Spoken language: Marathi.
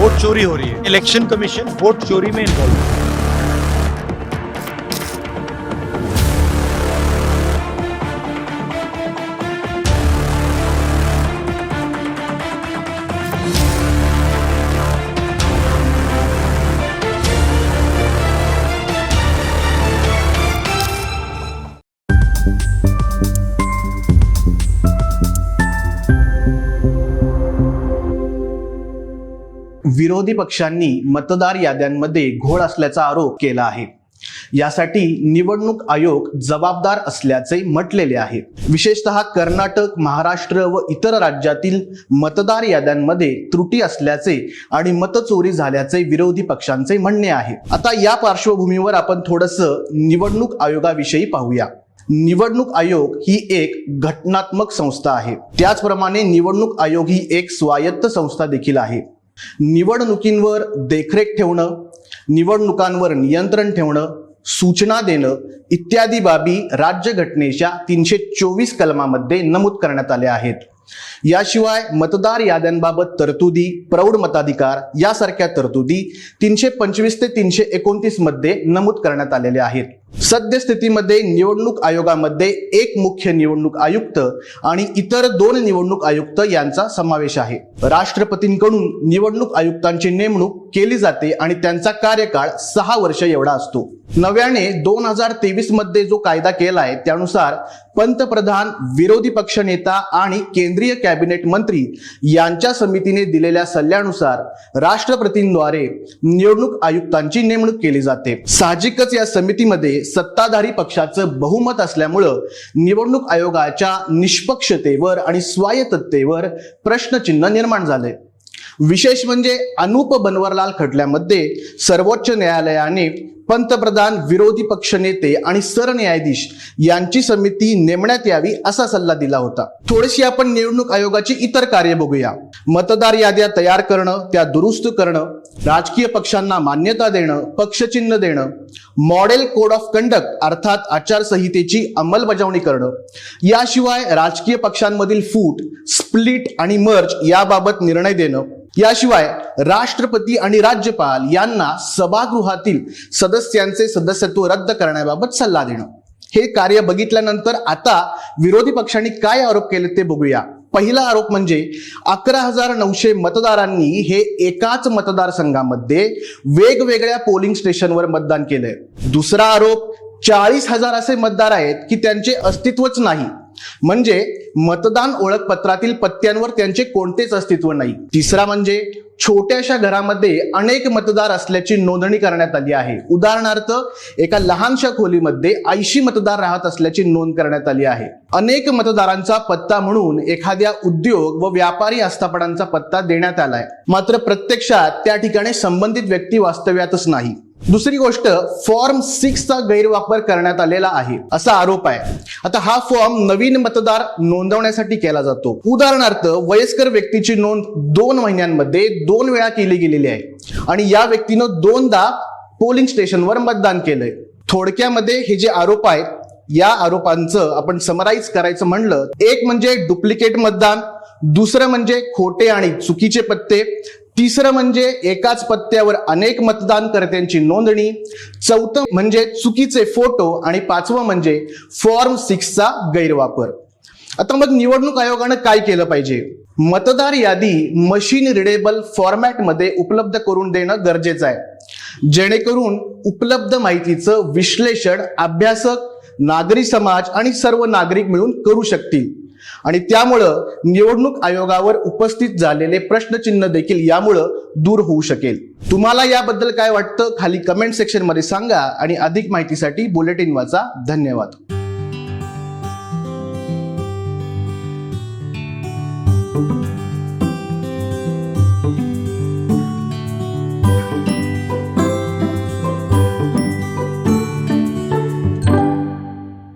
वोट चोरी हो रही है। इलेक्शन कमीशन वोट चोरी में इन्वॉल्व है। विरोधी पक्षांनी मतदार याद्यांमध्ये घोळ असल्याचा आरोप केला आहे. यासाठी निवडणूक आयोग जबाबदार असल्याचे म्हटलेले आहे. विशेषतः कर्नाटक महाराष्ट्र व इतर राज्यातील मतदार याद्यांमध्ये त्रुटी असल्याचे आणि मतचोरी झाल्याचे विरोधी पक्षांचे म्हणणे आहे. आता या पार्श्वभूमीवर आपण थोडस निवडणूक आयोगाविषयी पाहूया. निवडणूक आयोग ही एक घटनात्मक संस्था आहे. त्याचप्रमाणे निवडणूक आयोग ही एक स्वायत्त संस्था देखील आहे. निवडणुकींवर देखरेख ठेवणं निवडणुकांवर नियंत्रण ठेवणं सूचना देणं इत्यादी बाबी राज्यघटनेच्या तीनशे चोवीस कलमामध्ये नमूद करण्यात आल्या आहेत. याशिवाय मतदार याद्यांबाबत तरतुदी प्रौढ मताधिकार यासारख्या तरतुदी तीनशे पंचवीस ते तीनशे एकोणतीसमध्ये नमूद करण्यात आलेल्या आहेत. सद्यस्थितीमध्ये निवडणूक आयोगामध्ये एक मुख्य निवडणूक आयुक्त आणि इतर दोन निवडणूक आयुक्त यांचा समावेश आहे. राष्ट्रपतींकडून निवडणूक आयुक्तांची नेमणूक केली जाते आणि त्यांचा कार्यकाळ सहा वर्ष एवढा असतो. नव्याने दोन हजार तेवीसमध्ये जो कायदा केला आहे त्यानुसार पंतप्रधान विरोधी पक्षनेता आणि केंद्रीय कॅबिनेट मंत्री यांच्या समितीने दिलेल्या सल्ल्यानुसार राष्ट्रपतींद्वारे निवडणूक आयुक्तांची नेमणूक केली जाते. साहजिकच या समितीमध्ये सत्ताधारी पक्षाचं बहुमत असल्यामुळं निवडणूक आयोगाच्या निष्पक्षतेवर आणि स्वायत्ततेवर प्रश्नचिन्ह निर्माण झाले विशेष म्हणजे अनुप बनवरलाल खटल्यामध्ये सर्वोच्च न्यायालयाने पंतप्रधान विरोधी पक्ष नेते आणि सरन्यायाधीश यांची समिती नेमण्यात यावी असा सल्ला दिला होता. थोडीशी आपण निवडणूक आयोगाची इतर कार्य बघूया. मतदार याद्या तयार करणं त्या दुरुस्त करणं राजकीय पक्षांना मान्यता देणं पक्षचिन्ह देणं मॉडेल कोड ऑफ कंडक्ट अर्थात आचारसंहितेची अंमलबजावणी करणं याशिवाय राजकीय पक्षांमधील फूट स्प्लिट आणि मर्ज याबाबत निर्णय देणं याशिवाय राष्ट्रपती आणि राज्यपाल यांना सभागृहातील सदस्यांचे सदस्यत्व रद्द करण्याबाबत सल्ला देणं. हे कार्य बघितल्यानंतर आता विरोधी पक्षांनी काय आरोप केले ते बघूया. पहिला आरोप म्हणजे अकरा हजार नऊशे मतदारांनी हे एकाच मतदारसंघामध्ये वेगवेगळ्या पोलिंग स्टेशनवर मतदान केलंय. दुसरा आरोप चाळीस हजार असे मतदार आहेत की त्यांचे अस्तित्वच नाही. म्हणजे मतदान ओळखपत्रातील पत्त्यांवर त्यांचे कोणतेच अस्तित्व नाही. तिसरा म्हणजे छोट्याशा घरामध्ये अनेक मतदार असल्याची नोंदणी करण्यात आली आहे. उदाहरणार्थ एका लहानशा खोलीमध्ये ऐंशी मतदार राहत असल्याची नोंद करण्यात आली आहे. अनेक मतदारांचा पत्ता म्हणून एखाद्या उद्योग व व्यापारी आस्थापनांचा पत्ता देण्यात आलाय. मात्र प्रत्यक्षात त्या ठिकाणी संबंधित व्यक्ती वास्तव्यातच नाही. दुसरी गोष्ट फॉर्म सिक्सचा गैरवापर करण्यात आलेला आहे. असा आरोप आहे. आता हा फॉर्म नवीन मतदार नोंदवण्यासाठी केला जातो. उदाहरणार्थ वयस्कर व्यक्तीची नोंद दोन महिन्यांमध्ये दोन वेळा केली गेलेली आहे. आणि या व्यक्तीनं दोनदा पोलिंग स्टेशनवर मतदान केलंय. थोडक्यामध्ये हे जे आरोप आहेत या आरोपांचं आपण समराईज करायचं म्हणलं. एक म्हणजे डुप्लिकेट मतदान दुसरं म्हणजे खोटे आणि चुकीचे पत्ते तिसरं म्हणजे एकाच पत्त्यावर अनेक मतदानकर्त्यांची नोंदणी. चौथं म्हणजे चुकीचे फोटो आणि पाचवं म्हणजे फॉर्म सिक्सचा गैरवापर. आता मग निवडणूक आयोगानं काय केलं पाहिजे? मतदार यादी मशीन रिडेबल फॉर्मॅटमध्ये उपलब्ध करून देणं गरजेचं आहे. जेणेकरून उपलब्ध माहितीचं विश्लेषण अभ्यासक नागरी समाज आणि सर्व नागरिक मिळून करू शकतील. आणि त्यामुळं निवडणूक आयोगावर उपस्थित झालेले प्रश्नचिन्ह देखील यामुळं दूर होऊ शकेल. तुम्हाला याबद्दल काय वाटतं? खाली कमेंट सेक्शनमध्ये सांगा आणि अधिक माहितीसाठी बुलेटिन वाचा. धन्यवाद.